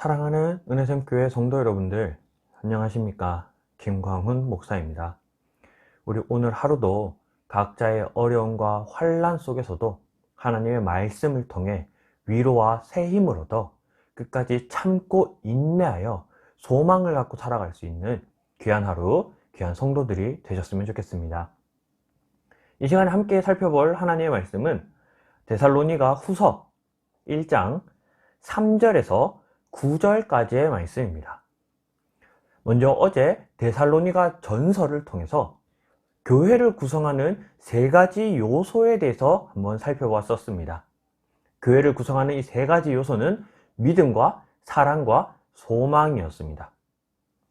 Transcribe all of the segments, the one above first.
사랑하는 은혜샘 교회 성도 여러분들, 안녕하십니까? 김광훈 목사입니다. 우리 오늘 하루도 각자의 어려움과 환란 속에서도 하나님의 말씀을 통해 위로와 새 힘을 얻어 끝까지 참고 인내하여 소망을 갖고 살아갈 수 있는 귀한 하루, 귀한 성도들이 되셨으면 좋겠습니다. 이 시간에 함께 살펴볼 하나님의 말씀은 데살로니가 후서 1장 3절에서 9절까지의 말씀입니다. 먼저 어제 데살로니가 전설을 통해서 교회를 구성하는 세 가지 요소에 대해서 한번 살펴봤었습니다. 교회를 구성하는 이 세 가지 요소는 믿음과 사랑과 소망이었습니다.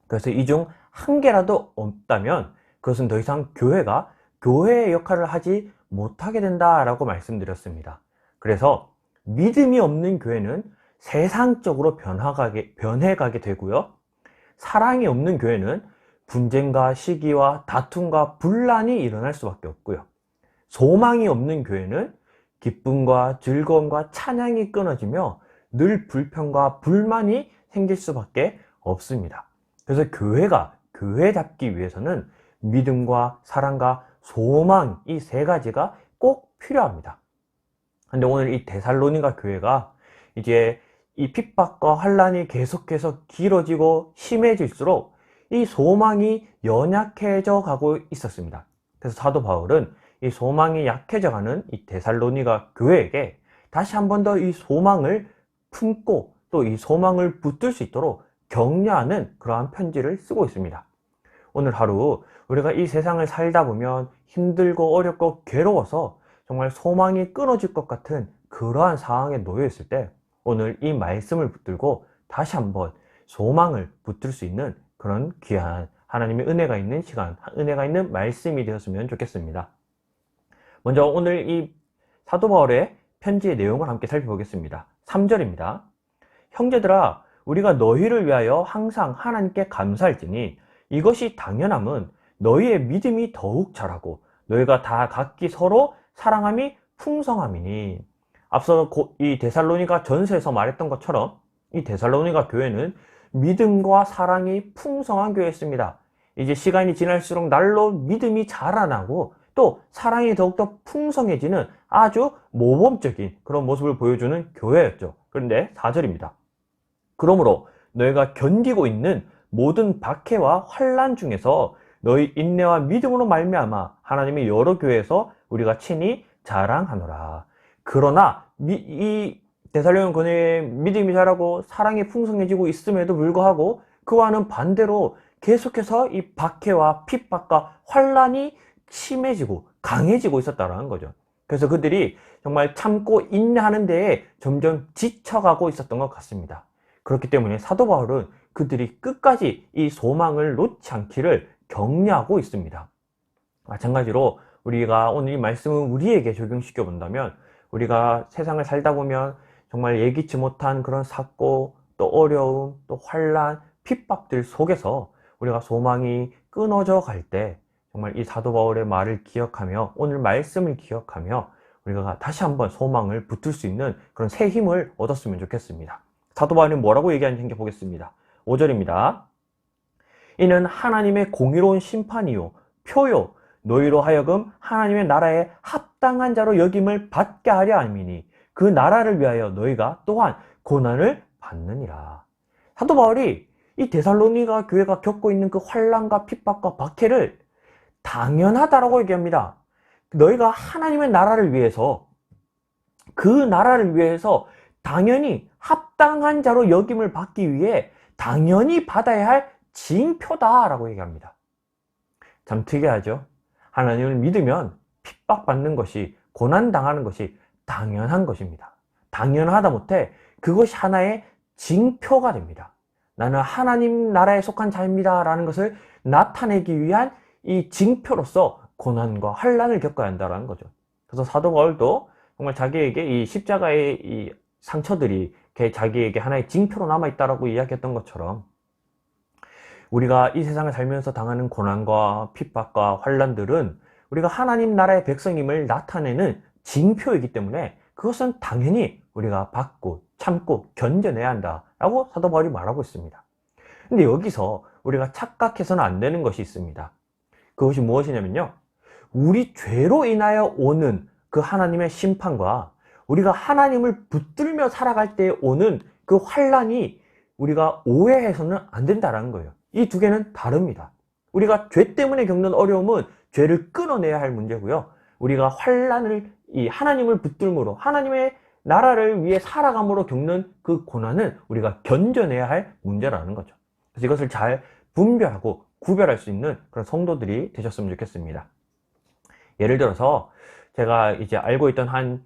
그래서 이 중 한 개라도 없다면 그것은 더 이상 교회가 교회의 역할을 하지 못하게 된다라고 말씀드렸습니다. 그래서 믿음이 없는 교회는 세상적으로 변화가게, 변해가게 되고요. 사랑이 없는 교회는 분쟁과 시기와 다툼과 분란이 일어날 수밖에 없고요. 소망이 없는 교회는 기쁨과 즐거움과 찬양이 끊어지며 늘 불평과 불만이 생길 수밖에 없습니다. 그래서 교회가 교회 잡기 위해서는 믿음과 사랑과 소망 이 세 가지가 꼭 필요합니다. 근데 오늘 이 데살로니가 교회가 이제 이 핍박과 환란이 계속해서 길어지고 심해질수록 이 소망이 연약해져 가고 있었습니다. 그래서 사도 바울은 이 소망이 약해져 가는 이 데살로니가 교회에게 다시 한 번 더 이 소망을 품고 또 이 소망을 붙들 수 있도록 격려하는 그러한 편지를 쓰고 있습니다. 오늘 하루 우리가 이 세상을 살다 보면 힘들고 어렵고 괴로워서 정말 소망이 끊어질 것 같은 그러한 상황에 놓여 있을 때 오늘 이 말씀을 붙들고 다시 한번 소망을 붙들 수 있는 그런 귀한 하나님의 은혜가 있는 시간, 은혜가 있는 말씀이 되었으면 좋겠습니다. 먼저 오늘 이 사도 바울의 편지의 내용을 함께 살펴보겠습니다. 3절입니다. 형제들아, 우리가 너희를 위하여 항상 하나님께 감사할지니 이것이 당연함은 너희의 믿음이 더욱 자라고 너희가 다 각기 서로 사랑함이 풍성함이니 앞서 이 데살로니가 전서에서 말했던 것처럼 이 데살로니가 교회는 믿음과 사랑이 풍성한 교회였습니다. 이제 시간이 지날수록 날로 믿음이 자라나고 또 사랑이 더욱더 풍성해지는 아주 모범적인 그런 모습을 보여주는 교회였죠. 그런데 4절입니다. 그러므로 너희가 견디고 있는 모든 박해와 환란 중에서 너희 인내와 믿음으로 말미암아 하나님의 여러 교회에서 우리가 친히 자랑하노라. 그러나 이 데살로니 교회의 믿음이 자라고 사랑이 풍성해지고 있음에도 불구하고 그와는 반대로 계속해서 이 박해와 핍박과 환란이 심해지고 강해지고 있었다는 거죠. 그래서 그들이 정말 참고 인내하는 데에 점점 지쳐가고 있었던 것 같습니다. 그렇기 때문에 사도 바울은 그들이 끝까지 이 소망을 놓지 않기를 격려하고 있습니다. 마찬가지로 우리가 오늘 이 말씀을 우리에게 적용시켜 본다면 우리가 세상을 살다 보면 정말 예기치 못한 그런 사고 또 어려움 또 환란 핍박들 속에서 우리가 소망이 끊어져 갈 때 정말 이 사도 바울의 말을 기억하며 오늘 말씀을 기억하며 우리가 다시 한번 소망을 붙을 수 있는 그런 새 힘을 얻었으면 좋겠습니다. 사도 바울이 뭐라고 얘기하는지 보겠습니다. 5절입니다. 이는 하나님의 공의로운 심판이요 표요 너희로 하여금 하나님의 나라에 합당한 자로 여김을 받게 하려 함이니 그 나라를 위하여 너희가 또한 고난을 받느니라. 사도 바울이 이 데살로니가 교회가 겪고 있는 그 환란과 핍박과 박해를 당연하다라고 얘기합니다. 너희가 하나님의 나라를 위해서 그 나라를 위해서 당연히 합당한 자로 여김을 받기 위해 당연히 받아야 할 징표다라고 얘기합니다. 참 특이하죠? 하나님을 믿으면 핍박받는 것이, 고난당하는 것이 당연한 것입니다. 당연하다 못해 그것이 하나의 징표가 됩니다. 나는 하나님 나라에 속한 자입니다. 라는 것을 나타내기 위한 이 징표로서 고난과 환란을 겪어야 한다는 거죠. 그래서 사도 바울도 정말 자기에게 이 십자가의 이 상처들이 자기에게 하나의 징표로 남아있다라고 이야기했던 것처럼 우리가 이 세상을 살면서 당하는 고난과 핍박과 환란들은 우리가 하나님 나라의 백성임을 나타내는 징표이기 때문에 그것은 당연히 우리가 받고 참고 견뎌내야 한다라고 사도 바울이 말하고 있습니다. 근데 여기서 우리가 착각해서는 안 되는 것이 있습니다. 그것이 무엇이냐면요. 우리 죄로 인하여 오는 그 하나님의 심판과 우리가 하나님을 붙들며 살아갈 때 오는 그 환란이 우리가 오해해서는 안 된다는 거예요. 이 두 개는 다릅니다. 우리가 죄 때문에 겪는 어려움은 죄를 끊어내야 할 문제고요. 우리가 환란을 이 하나님을 붙들므로 하나님의 나라를 위해 살아감으로 겪는 그 고난은 우리가 견뎌내야 할 문제라는 거죠. 그래서 이것을 잘 분별하고 구별할 수 있는 그런 성도들이 되셨으면 좋겠습니다. 예를 들어서 제가 이제 알고 있던 한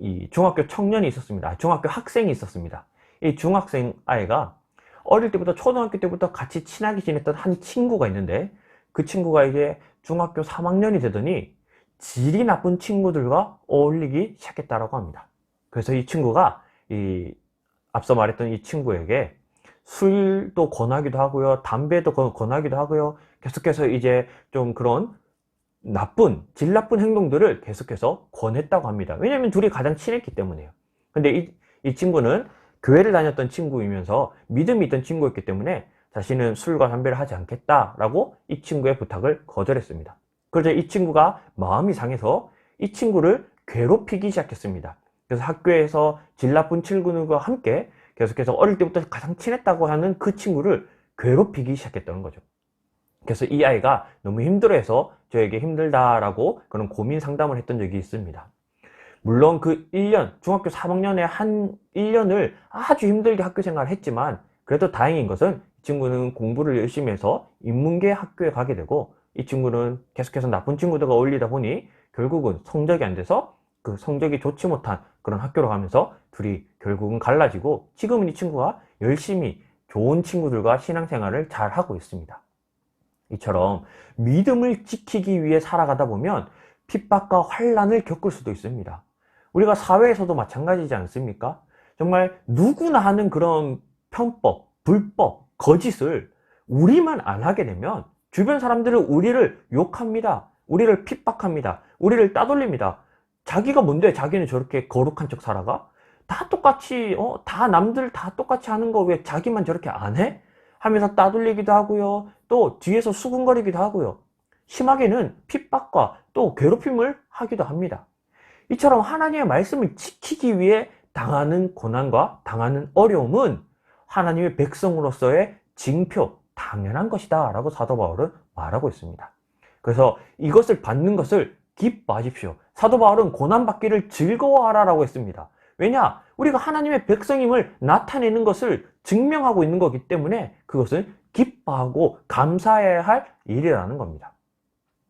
이 중학교 청년이 있었습니다. 중학교 학생이 있었습니다. 이 중학생 아이가 어릴 때부터 초등학교 때부터 같이 친하게 지냈던 한 친구가 있는데 그 친구가 이제 중학교 3학년이 되더니 질이 나쁜 친구들과 어울리기 시작했다라고 합니다. 그래서 이 친구가 이 앞서 말했던 이 친구에게 술도 권하기도 하고요, 담배도 권- 권하기도 하고요, 계속해서 이제 좀 그런 나쁜, 질 나쁜 행동들을 계속해서 권했다고 합니다. 왜냐면 둘이 가장 친했기 때문에요. 근데 이, 이 친구는 교회를 다녔던 친구이면서 믿음이 있던 친구였기 때문에 자신은 술과 담배를 하지 않겠다라고 이 친구의 부탁을 거절했습니다. 그러자 이 친구가 마음이 상해서 이 친구를 괴롭히기 시작했습니다. 그래서 학교에서 질 나쁜 친구들과 함께 계속해서 어릴 때부터 가장 친했다고 하는 그 친구를 괴롭히기 시작했다는 거죠. 그래서 이 아이가 너무 힘들어해서 저에게 힘들다라고 그런 고민 상담을 했던 적이 있습니다. 물론 그 1년, 중학교 3학년에 한 1년을 아주 힘들게 학교 생활을 했지만 그래도 다행인 것은 이 친구는 공부를 열심히 해서 인문계 학교에 가게 되고 이 친구는 계속해서 나쁜 친구들과 어울리다 보니 결국은 성적이 안 돼서 그 성적이 좋지 못한 그런 학교로 가면서 둘이 결국은 갈라지고 지금은 이 친구가 열심히 좋은 친구들과 신앙생활을 잘 하고 있습니다. 이처럼 믿음을 지키기 위해 살아가다 보면 핍박과 환란을 겪을 수도 있습니다. 우리가 사회에서도 마찬가지지 않습니까? 정말 누구나 하는 그런 편법, 불법, 거짓을 우리만 안 하게 되면 주변 사람들은 우리를 욕합니다. 우리를 핍박합니다. 우리를 따돌립니다. 자기가 뭔데 자기는 저렇게 거룩한 척 살아가? 다 똑같이, 어, 다 남들 다 똑같이 하는 거 왜 자기만 저렇게 안 해? 하면서 따돌리기도 하고요. 또 뒤에서 수군거리기도 하고요. 심하게는 핍박과 또 괴롭힘을 하기도 합니다. 이처럼 하나님의 말씀을 지키기 위해 당하는 고난과 당하는 어려움은 하나님의 백성으로서의 징표, 당연한 것이다 라고 사도 바울은 말하고 있습니다. 그래서 이것을 받는 것을 기뻐하십시오. 사도 바울은 고난받기를 즐거워하라 라고 했습니다. 왜냐? 우리가 하나님의 백성임을 나타내는 것을 증명하고 있는 거기 때문에 그것은 기뻐하고 감사해야 할 일이라는 겁니다.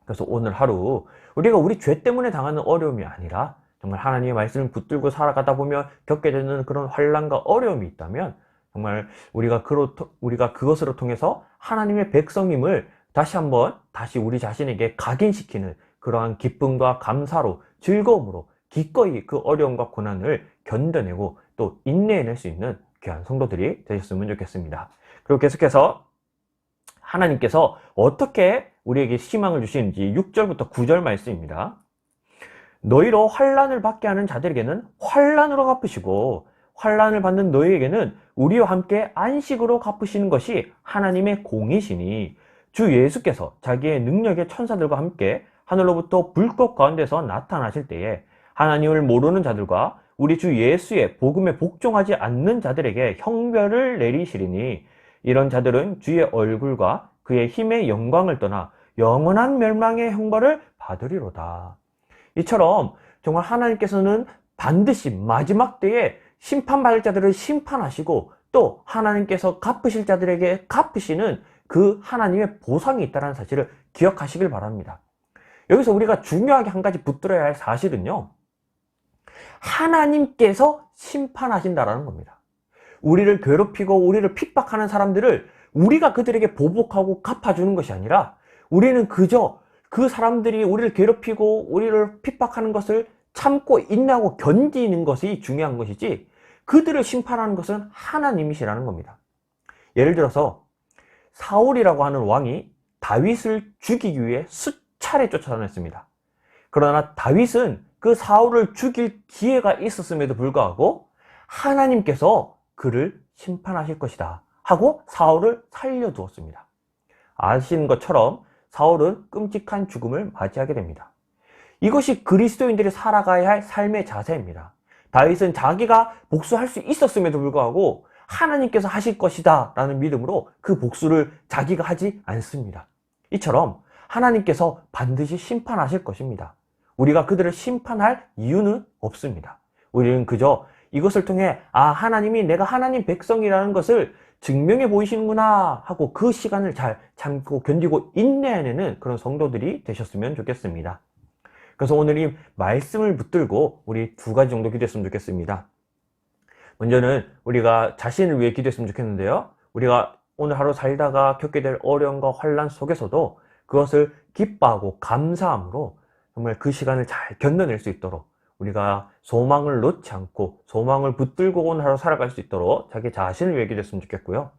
그래서 오늘 하루 우리가 우리 죄 때문에 당하는 어려움이 아니라 정말 하나님의 말씀을 붙들고 살아가다 보면 겪게 되는 그런 환란과 어려움이 있다면 정말 우리가 그로 우리가 그것으로 통해서 하나님의 백성임을 다시 한번 다시 우리 자신에게 각인시키는 그러한 기쁨과 감사로 즐거움으로 기꺼이 그 어려움과 고난을 견뎌내고 또 인내해낼 수 있는 귀한 성도들이 되셨으면 좋겠습니다. 그리고 계속해서 하나님께서 어떻게 우리에게 희망을 주시는지 6절부터 9절 말씀입니다. 너희로 환란을 받게 하는 자들에게는 환란으로 갚으시고 환란을 받는 너희에게는 우리와 함께 안식으로 갚으시는 것이 하나님의 공이시니 주 예수께서 자기의 능력의 천사들과 함께 하늘로부터 불꽃 가운데서 나타나실 때에 하나님을 모르는 자들과 우리 주 예수의 복음에 복종하지 않는 자들에게 형벌을 내리시리니 이런 자들은 주의 얼굴과 그의 힘의 영광을 떠나 영원한 멸망의 형벌을 받으리로다. 이처럼 정말 하나님께서는 반드시 마지막 때에 심판받을 자들을 심판하시고 또 하나님께서 갚으실 자들에게 갚으시는 그 하나님의 보상이 있다는 사실을 기억하시길 바랍니다. 여기서 우리가 중요하게 한 가지 붙들어야 할 사실은요. 하나님께서 심판하신다라는 겁니다. 우리를 괴롭히고 우리를 핍박하는 사람들을 우리가 그들에게 보복하고 갚아주는 것이 아니라 우리는 그저 그 사람들이 우리를 괴롭히고 우리를 핍박하는 것을 참고 인내하고 견디는 것이 중요한 것이지 그들을 심판하는 것은 하나님이시라는 겁니다. 예를 들어서 사울이라고 하는 왕이 다윗을 죽이기 위해 수차례 쫓아다녔습니다. 그러나 다윗은 그 사울을 죽일 기회가 있었음에도 불구하고 하나님께서 그를 심판하실 것이다 하고 사울을 살려두었습니다. 아시는 것처럼 사울은 끔찍한 죽음을 맞이하게 됩니다. 이것이 그리스도인들이 살아가야 할 삶의 자세입니다. 다윗은 자기가 복수할 수 있었음에도 불구하고 하나님께서 하실 것이다 라는 믿음으로 그 복수를 자기가 하지 않습니다. 이처럼 하나님께서 반드시 심판하실 것입니다. 우리가 그들을 심판할 이유는 없습니다. 우리는 그저 이것을 통해 아 하나님이 내가 하나님 백성이라는 것을 증명해 보이시는구나 하고 그 시간을 잘 참고 견디고 인내해내는 그런 성도들이 되셨으면 좋겠습니다. 그래서 오늘 이 말씀을 붙들고 우리 두 가지 정도 기도했으면 좋겠습니다. 먼저는 우리가 자신을 위해 기도했으면 좋겠는데요. 우리가 오늘 하루 살다가 겪게 될 어려움과 환란 속에서도 그것을 기뻐하고 감사함으로 정말 그 시간을 잘 견뎌낼 수 있도록 우리가 소망을 놓지 않고 소망을 붙들고 온 하루 살아갈 수 있도록 자기 자신을 위해 기도했으면 좋겠고요.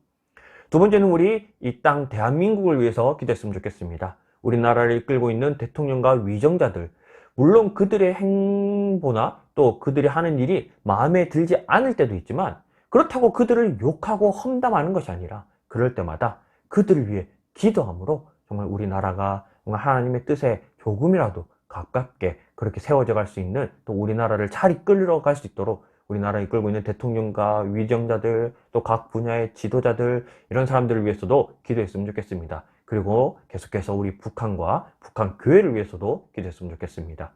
두 번째는 우리 이 땅 대한민국을 위해서 기도했으면 좋겠습니다. 우리나라를 이끌고 있는 대통령과 위정자들, 물론 그들의 행보나 또 그들이 하는 일이 마음에 들지 않을 때도 있지만 그렇다고 그들을 욕하고 험담하는 것이 아니라 그럴 때마다 그들을 위해 기도함으로 정말 우리나라가 정말 하나님의 뜻에 조금이라도 가깝게 그렇게 세워져 갈 수 있는 또 우리나라를 잘 이끌어 갈 수 있도록 우리나라 이끌고 있는 대통령과 위정자들 또 각 분야의 지도자들 이런 사람들을 위해서도 기도했으면 좋겠습니다. 그리고 계속해서 우리 북한과 북한 교회를 위해서도 기도했으면 좋겠습니다.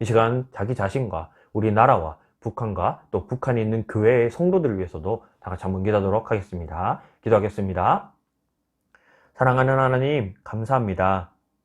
이 시간 자기 자신과 우리나라와 북한과 또 북한에 있는 교회의 성도들을 위해서도 다 같이 한번 기도하도록 하겠습니다. 기도하겠습니다. 사랑하는 하나님, 감사합니다.